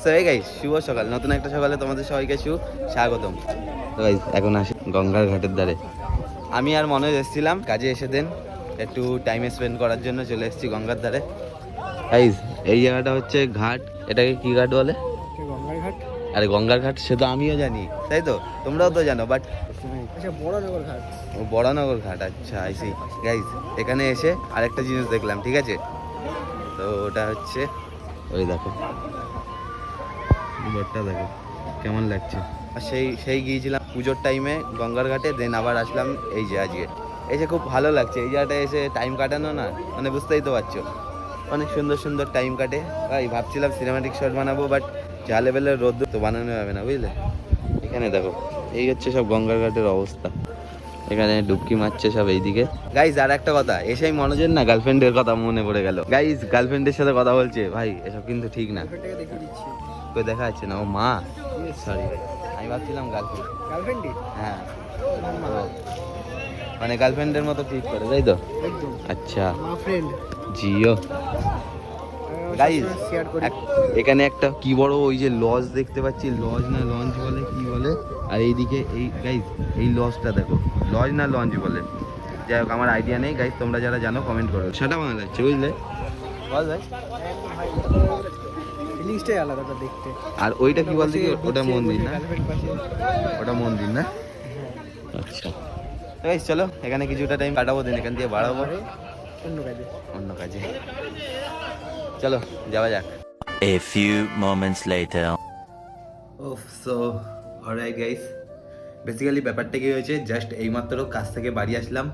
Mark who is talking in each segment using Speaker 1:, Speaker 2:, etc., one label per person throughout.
Speaker 1: So এই guys শুভ সকাল। নতুন একটা সকালে তোমাদের সবাইকে শু স্বাগতম। তো গাইস এখন আসি গঙ্গার ঘাটের ধারে। আমি আর মনে এসেছিলাম কাজে এসে দেন একটু টাইম স্পেন্ড করার জন্য চলে এসেছি গঙ্গার ধারে। গাইস এই জায়গাটা হচ্ছে ঘাট। এটাকে কি ঘাট বলে?
Speaker 2: গঙ্গার ঘাট?
Speaker 1: আরে গঙ্গার ঘাট সে তো আমিও জানি। তাই তো? তোমরাও তো জানো বাট
Speaker 2: আচ্ছা বড় নগর ঘাট।
Speaker 1: ও বড়নগর ঘাট আচ্ছা আইসি গাইজ এখানে এসে আরেকটা জিনিস দেখলাম ঠিক আছে? তো ওটা হচ্ছে ওই দেখো। বোটটা দেখো, কেমন লাগছে? আর সেই সেই গিয়েছিলাম পুজোর টাইমে গঙ্গার ঘাটে দেন আবার আসলাম এই যে আজকে। এসে খুব ভালো লাগছে, এই জায়গাটায় এসে টাইম কাটানো না মানে বুঝতেই তো পারছ। অনেক সুন্দর সুন্দর টাইম কাটে। ভাই, ভাবছিলাম সিনেমাটিক শট বানাবো বাট যা লেভেলের রোদ তো বানানো যাবে না, বুঝলে? এখানে দেখো, এই হচ্ছে সব গঙ্গার ঘাটের অবস্থা। এখানে ডুবকি মারছে সব এইদিকে। গাইজ আর একটা কথা, এসেই মনোজের না গার্লফ্রেন্ডের কথা মনে পড়ে গেল। গাইজ গার্লফ্রেন্ডের সাথে কথা বলছে, ভাই, এসব কিন্তু ঠিক না। কই দেখা যাচ্ছে না? ও মা। সরি আমি ভাবছিলাম গার্লফ্রেন্ড
Speaker 2: গার্লফ্রেন্ডই
Speaker 1: হ্যাঁ। মানে গার্লফ্রেন্ডের মতো ঠিক করে তাই তো? আচ্ছা।
Speaker 2: মা ফ্রেন্ড
Speaker 1: জিও। এখানে একটা কি বড় ওই যে লজ দেখতে পাচ্ছি। লজ না লঞ্চ বলে কি বলে? আর এইদিকে এই গাইজ এই লজটা দেখো। লজ না লঞ্চ বলে। যাই হোক আমার আইডিয়া নেই। গাইজ তোমরা যারা জানো কমেন্ট করো। সেটা ভালো লাগছে বুঝলে? বল ভাই।
Speaker 2: ফিলিংসটাই আলাদা ওটা দেখতে।
Speaker 1: আর ওইটা কি বলতে কি ওটা মন্দির না? ওটা মন্দির না? আচ্ছা। তো গাইজ চলো এখানে কিছুটা টাইম কাটাবো দিন এখান দিয়ে বাড়াবো।
Speaker 2: অন্য কাজে।
Speaker 1: অন্য কাজে। চলো যাওয়া যাক।
Speaker 3: A few moments later.
Speaker 1: ওফ সো অলরাইট গাইস বেসিক্যালি ব্যাপারটা কি হয়েছে জাস্ট এইমাত্র কাজ থেকে বাড়ি আসলাম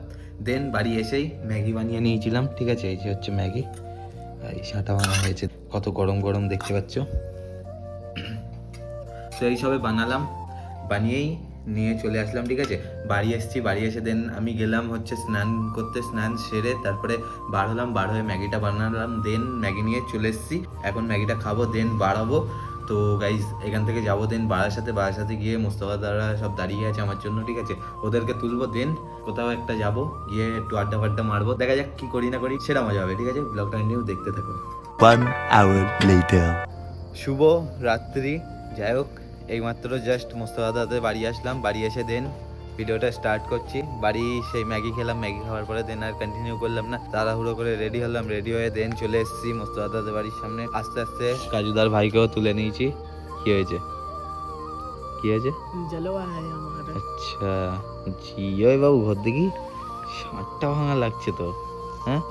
Speaker 1: দেন বাড়ি এসেই ম্যাগি বানিয়ে নিয়েছিলাম ঠিক আছে? এই যে হচ্ছে ম্যাগি এই সাঁটা বানা হয়েছে। কত গরম গরম দেখতে পাচ্ছ? তো এই সবে বানালাম, বানিয়েই নিয়ে চলে আসলাম, ঠিক আছে? বাড়ি এসেছি, বাড়ি এসে দেন আমি গেলাম হচ্ছে স্নান করতে, স্নান সেরে তারপরে বার হলাম, বার হয়ে ম্যাগিটা বানালাম দেন ম্যাগি নিয়ে চলে এসেছি। এখন ম্যাগিটা খাব দেন বাড়াবো। তো গাইজ এখান থেকে যাব দেন বাড়ার সাথে বাড়ার সাথে গিয়ে মোস্তফা দ্বারা সব দাঁড়িয়ে আছে আমার জন্য, ঠিক আছে? ওদেরকে তুলবো দেন কোথাও একটা যাব, গিয়ে একটু আড্ডা ফাড্ডা মারবো। দেখা যাক কি করি না করি, সেটা মজা হবে, ঠিক আছে? ব্লগটা নিয়েও দেখতে থাকো।
Speaker 3: One hour later.
Speaker 1: শুভ রাত্রি। যাই হোক এইমাত্র জাস্ট মোস্তফা দাদের বাড়ি আসলাম। বাড়ি এসে দেন ভিডিওটা স্টার্ট করছি। বাড়ি সেই ম্যাগি খেলাম ম্যাগি খাওয়ার পরে দেন আর কন্টিনিউ করলাম না। তাড়াহুড়ো করে রেডি হলাম রেডি হয়ে দেন চলে এসেছি মোস্তফা দাদের বাড়ির সামনে। আস্তে আস্তে কাজুদার ভাইকেও তুলে নিয়েছি। কি হয়েছে? কি হয়েছে?
Speaker 2: হ্যাঁ
Speaker 1: আচ্ছা জিও বাবু ঘর দেখি। ষাটটা ভাঙা লাগছে তো হ্যাঁ?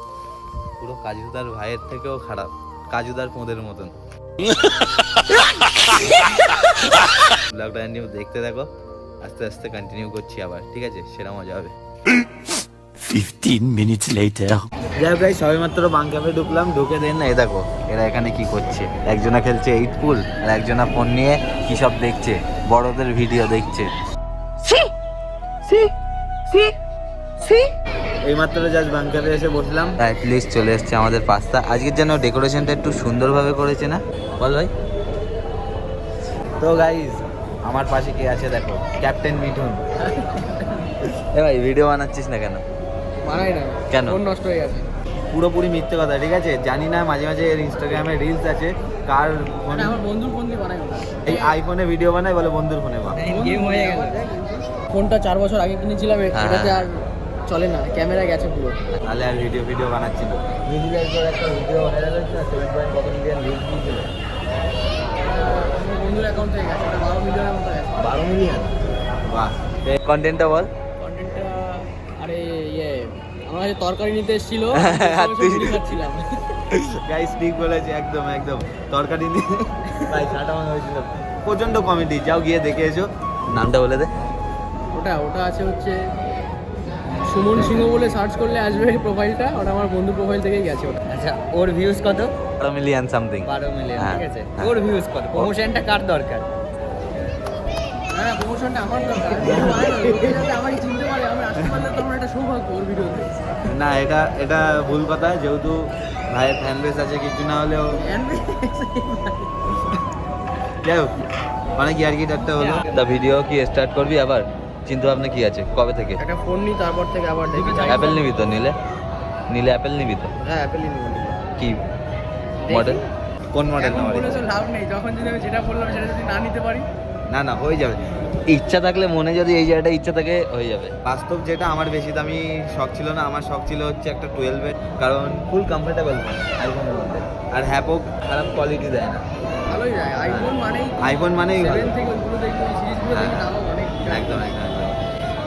Speaker 1: পুরো কাজুদার ভাইয়ের থেকেও খারাপ। কাজুদার পোঁদের মতন। ব্লগটা নিয়ে দেখতে থাকো আস্তে আস্তে কন্টিনিউ করছি আবার ঠিক আছে? সেটা মজা হবে।
Speaker 3: 15 minutes later.
Speaker 1: যাই হোক গাইস সবে মাত্র বাংকাপে ঢুকলাম ঢুকে দেন না এই দেখো এরা এখানে কি করছে? একজনা খেলছে এইট পুল আর একজনা ফোন নিয়ে কি সব দেখছে? বড়দের ভিডিও দেখছে। এই মাত্র জাস্ট বাংকারে এসে বসলাম। অ্যাটলিস্ট চলে এসছে আমাদের পাস্তা। আজকের জন্য ডেকোরেশনটা একটু সুন্দরভাবে করেছে না? বল ভাই। তো গাইজ আমার পাশে কে আছে দেখো? ক্যাপ্টেন মিঠুন। এ ভাই ভিডিও বানাচ্ছিস না কেন?
Speaker 2: বানাই না।
Speaker 1: কেন?
Speaker 2: ফোন নষ্ট হয়ে গেছে।
Speaker 1: পুরোপুরি মিথ্যে কথা ঠিক আছে? জানি না মাঝে মাঝে এর ইনস্টাগ্রামে রিলস আছে। কার ফোন
Speaker 2: আমার বন্ধুর ফোন দিয়ে বানাই
Speaker 1: এই আইফোনে ভিডিও বানায় বলে বন্ধুর ফোনে বা
Speaker 2: গেম হয়ে গেল। ফোনটা চার বছর আগে কিনেছিলাম
Speaker 1: হ্যাঁ।
Speaker 2: এটাতে আর চলে না ক্যামেরা গেছে পুরো।
Speaker 1: তাহলে আর ভিডিও ভিডিও বানাচ্ছি না। মিডিলের পর একটা ভিডিও ভাইরাল হয়েছে না সেভেন পয়েন্ট কত মিলিয়ন ভিউজ দিয়েছিল।
Speaker 2: বন্ধুর অ্যাকাউন্ট থেকে গেছে ওটা বারো মিলিয়নের মতো গেছে।
Speaker 1: বারো মিলিয়ন বাহ কন্টেন্টটা বল।
Speaker 2: কন্টেন্টটা আরে ইয়ে আমার কাছে তরকারি নিতে এসেছিল খাচ্ছিলাম
Speaker 1: গাইস ঠিক বলেছে একদম একদম। তরকারি নিয়ে ভাই ছাটা মনে হয়েছিল। প্রচণ্ড কমেডি যাও গিয়ে দেখে এসো। নামটা বলে দে।
Speaker 2: ওটা ওটা আছে হচ্ছে সুমন সিংহ বলে সার্চ করলে আসবে প্রোফাইলটা ওটা আমার বন্ধু প্রোফাইল থেকেই গেছে ওটা।
Speaker 4: আচ্ছা ওর ভিউজ কত?
Speaker 1: বারো মিলিয়ন সামথিং
Speaker 4: বারো মিলিয়ন
Speaker 1: হ্যাঁ,
Speaker 4: ঠিক আছে।
Speaker 1: হ্যাঁ।
Speaker 4: ওর ভিউজ কত? প্রমোশনটা কার দরকার?
Speaker 2: হ্যাঁ প্রমোশনটা আমার দরকার। আমাকে চিনতে পারে আমি আসতে পারলে তো আমার একটা সৌভাগ্য ওর ভিডিওতে
Speaker 1: না এটা এটা ভুল কথা। যেহেতু ভাইয়ের ফ্যান বেস আছে কিছু না হলেও যাই হোক অনেক ইয়ার কি একটা হলো? দা ভিডিও কি স্টার্ট করবি আবার? চিন্তা ভাবনা কি আছে? কবে থেকে?
Speaker 2: একটা ফোন নিই তারপর থেকে আবার দেখি।
Speaker 1: অ্যাপেল নিবি তো নিলে? নিলে অ্যাপেল নিবি তো?
Speaker 2: হ্যাঁ অ্যাপেলই নিব
Speaker 1: কি? মডেল কোন মডেল?
Speaker 2: তো লাভ নেই যখন যদি আমি যেটা বললাম সেটা যদি না নিতে পারি?
Speaker 1: না না হয়ে যাবে। ইচ্ছা থাকলে মনে যদি এই জায়গাটা ইচ্ছা থাকে হয়ে যাবে। বাস্তব যেটা আমার বেশি দামি শখ ছিল না আমার শখ ছিল হচ্ছে একটা টুয়েলভের কারণ ফুল কমফোর্টেবল আইফোনের মধ্যে। আর হ্যাপও খারাপ কোয়ালিটি দেয় না।
Speaker 2: ভালোই যায় আইফোন মানেই
Speaker 1: আইফোন মানেই
Speaker 2: থেকে সিরিজগুলো
Speaker 1: একদম একদম একদম।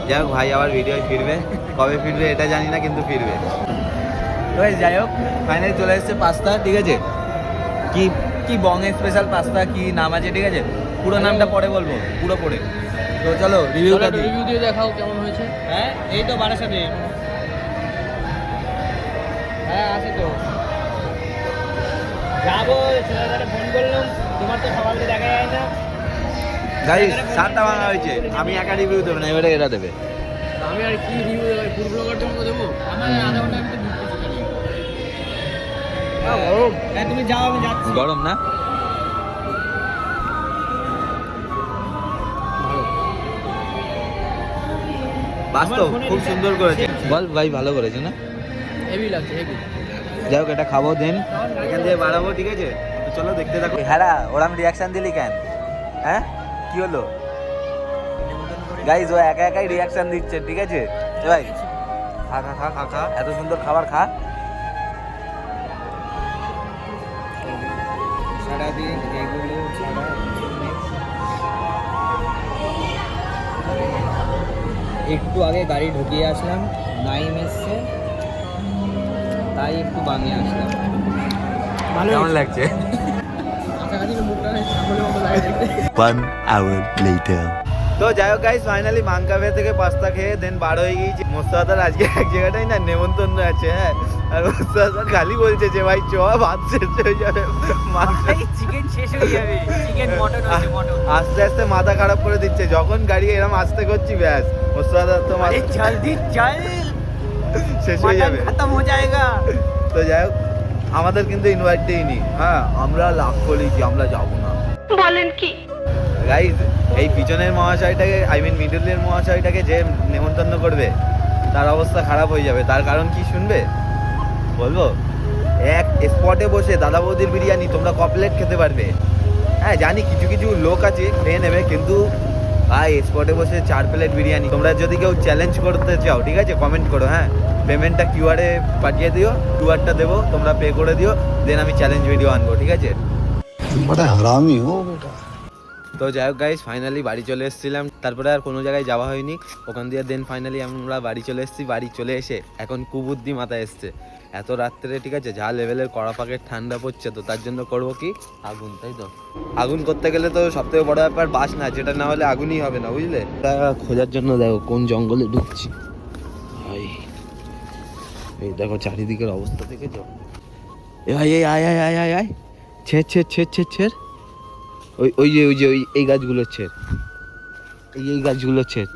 Speaker 1: যাই হোক ভাই আবার ভিডিও ফিরবে। কবে ফিরবে এটা জানি না কিন্তু ফিরবে। তো যাই হোক ফাইনালি চলে এসেছে পাস্তা ঠিক আছে? কি কি বং স্পেশাল পাস্তা কি নাম আছে ঠিক আছে? পুরো নামটা পরে বলব পুরো পরে। তো চলো রিভিউটা
Speaker 2: রিভিউ দিয়ে দেখাও কেমন হয়েছে।
Speaker 4: হ্যাঁ এই তো বারাসাতে হ্যাঁ আছে তো। যাব ছেলেদের ফোন করলাম। তোমার তো সকালকে দেখা যায় না।
Speaker 1: গাইস সাতটা ভাঙা হয়েছে। আমি একা রিভিউ দেবো না এবারে এরা দেবে।
Speaker 2: আমি আর কি রিভিউ দেবো? ফুড ব্লগারদের মতো দেবো?
Speaker 4: আমার আধা ঘণ্টা আমি তো ঢুকতেছি খালি হ্যাঁ তুমি যাও আমি যাচ্ছি।
Speaker 1: গরম না? বাস্তব খুব সুন্দর করেছে। বল ভাই ভালো করেছে না?
Speaker 2: হেভি লাগছে হেভি
Speaker 1: যাই হোক এটা খাব দেন। এখান থেকে বাড়াবো ঠিক আছে? চলো দেখতে থাকো। হ্যাঁ ওরম রিয়াকশন দিলি কেন? হ্যাঁ? কি হলো? গাইজ ও একা একাই রিয়াকশন দিচ্ছে ঠিক আছে? ভাই খা খা খা খা খা এত সুন্দর খাবার খা।
Speaker 4: সারাদিন এগুলো একটু আগে গাড়ি ঢুকিয়ে আসলাম নাইম এসছে। তাই একটু বানিয়ে আসলাম।
Speaker 1: কেমন লাগছে? তো যাই হোক গাইস ফাইনালি মানকাভে থেকে পাস্তা খেয়ে দেন বার হয়ে গিয়েছি। মোস্তাদার আজকে এক জায়গাটাই না নেমন্তন্ন আছে হ্যাঁ? আর মোস্তাদার খালি বলছে যে ভাই চ ভাত শেষ হয়ে যাবে।
Speaker 4: চিকেন শেষ হয়ে যাবে। Chicken mutton mutton.
Speaker 1: আস্তে আস্তে মাথা খারাপ করে দিচ্ছে। যখন গাড়ি এরম আস্তে করছি ব্যাস। মোস্তাদার তো মাথা
Speaker 4: জলদি চল
Speaker 1: শেষ হয়ে যাবে।
Speaker 4: খতম হয়ে যায়গা।
Speaker 1: তো যাই হোক আমাদের কিন্তু ইনভাইট দেয়নি। হ্যাঁ আমরা লাভ করেছি আমরা যাব।
Speaker 5: বলেন কি?
Speaker 1: গাইজ এই পিছনের মহাশয়টাকে আই মিন মিডলের মহাশয়টাকে যে নেমন্তন্ন করবে, তার অবস্থা খারাপ হয়ে যাবে। তার কারণ কি শুনবে? বলব? এক স্পটে বসে দাদা বৌদির বিরিয়ানি তোমরা কপলেট খেতে পারবে? হ্যাঁ জানি কিছু কিছু লোক আছে, খেয়ে নেবে, কিন্তু ভাই স্পটে বসে চার প্লেট বিরিয়ানি। তোমরা যদি কেউ চ্যালেঞ্জ করতে চাও, ঠিক আছে? কমেন্ট করো হ্যাঁ? পেমেন্টটা কিউআরে পাঠিয়ে দিও কিউআরটা দেবো, তোমরা পে করে দিও দেন আমি চ্যালেঞ্জ ভিডিও আনব, ঠিক আছে?
Speaker 6: বড় হারামি ও। বেটা
Speaker 1: তো যাই হোক গাইস ফাইনালি বাড়ি চলে এসেছিলাম। তারপরে আর কোনো জায়গায় যাওয়া হয়নি। ওখান দিয়ে দেন ফাইনালি আমরা বাড়ি চলে এসেছি, বাড়ি চলে এসে এখন কুবুদ্ধি মাথায় এসছে। এত রাত্রে, ঠিক আছে, যা লেভেলের কড়া পাকে ঠান্ডা পড়ছে তো তার জন্য করব কি? আগুন, তাই তো? আগুন করতে গেলে তো সব থেকে বড় ব্যাপার বাস না, যেটা না হলে আগুনই হবে না, বুঝলে? তা খোঁজার জন্য দেখো কোন জঙ্গলে ঢুকছি। এই দেখো চারিদিকের অবস্থা দেখেছ? এ ভাই, এই আয় আয় আয় আয় আয়। ছেড় ছেড় ছেড় ছেড় ছেড়। ওই ওই যে ওই যে ওই এই গাছগুলো ছেড়। এই এই গাছগুলো ছেড়।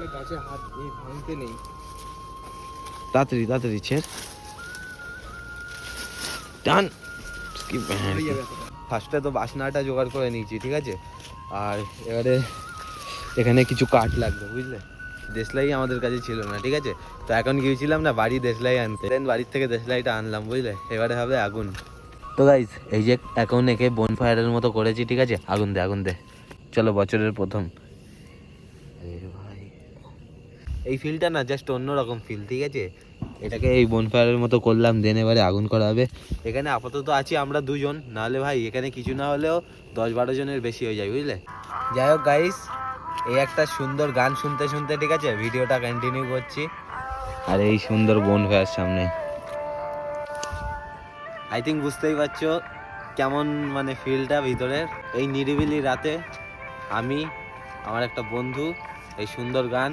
Speaker 1: তাড়াতাড়ি তাড়াতাড়ি ছেড়। টান ফার্স্টে তো বাসনাটা জোগাড় করে নিয়েছি ঠিক আছে? আর এবারে এখানে কিছু কাঠ লাগবে বুঝলে? দেশলাই আমাদের কাছে ছিল না ঠিক আছে? তো এখন গিয়েছিলাম না বাড়ি দেশলাই আনতে। দেন বাড়ির থেকে দেশলাইটা আনলাম বুঝলে? এবারে হবে আগুন। তো গাইজ এই যে এখন একে বন ফায়ারের মতো করেছি, ঠিক আছে? আগুন দে আগুন দে। চলো, বছরের প্রথম। এই ফিলটা না জাস্ট অন্যরকম ফিল ঠিক আছে? এটাকে এই বনফায়ারের মতো করলাম দেন এবারে আগুন করা হবে এখানে আপাতত আছি আমরা দুজন। নাহলে ভাই, এখানে কিছু না হলেও দশ বারো জনের বেশি হয়ে যায়, বুঝলে? যাই হোক গাইস এই একটা সুন্দর গান শুনতে শুনতে, ঠিক আছে? ভিডিওটা কন্টিনিউ করছি। আর এই সুন্দর বনফায়ার সামনে। আই থিঙ্ক বুঝতেই পারছ কেমন মানে ফিলটা ভিতরের। এই নিরিবিলি রাতে আমি, আমার একটা বন্ধু, এই সুন্দর গান,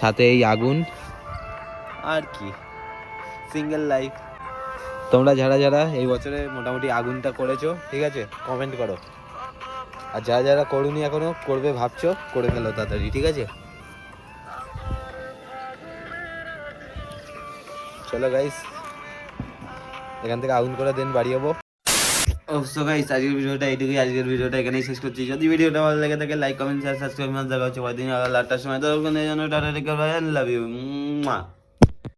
Speaker 1: সাথে এই আগুন। আর কি সিঙ্গেল লাইফ তোমরা যারা যারা এই বছরে মোটামুটি আগুনটা করেছ, ঠিক আছে? কমেন্ট করো। আর যারা যারা করুনি এখনও, করবে ভাবছ, করে ফেলো তাড়াতাড়ি, ঠিক আছে? চলো গাইস এখান থেকে আগুন করে দেন, বাড়ি যাব গাইস আজকের ভিডিওটা এইটুকুই। আজকের ভিডিওটা এখানেই শেষ করছি। যদি ভিডিওটা ভালো লাগে থাকে লাইক কমেন্ট শেয়ার সাবস্ক্রাইব দেখা হচ্ছে কয়দিন আটটার সময়। তো ওখানে যেন টাটা রেখে লাভ ইউ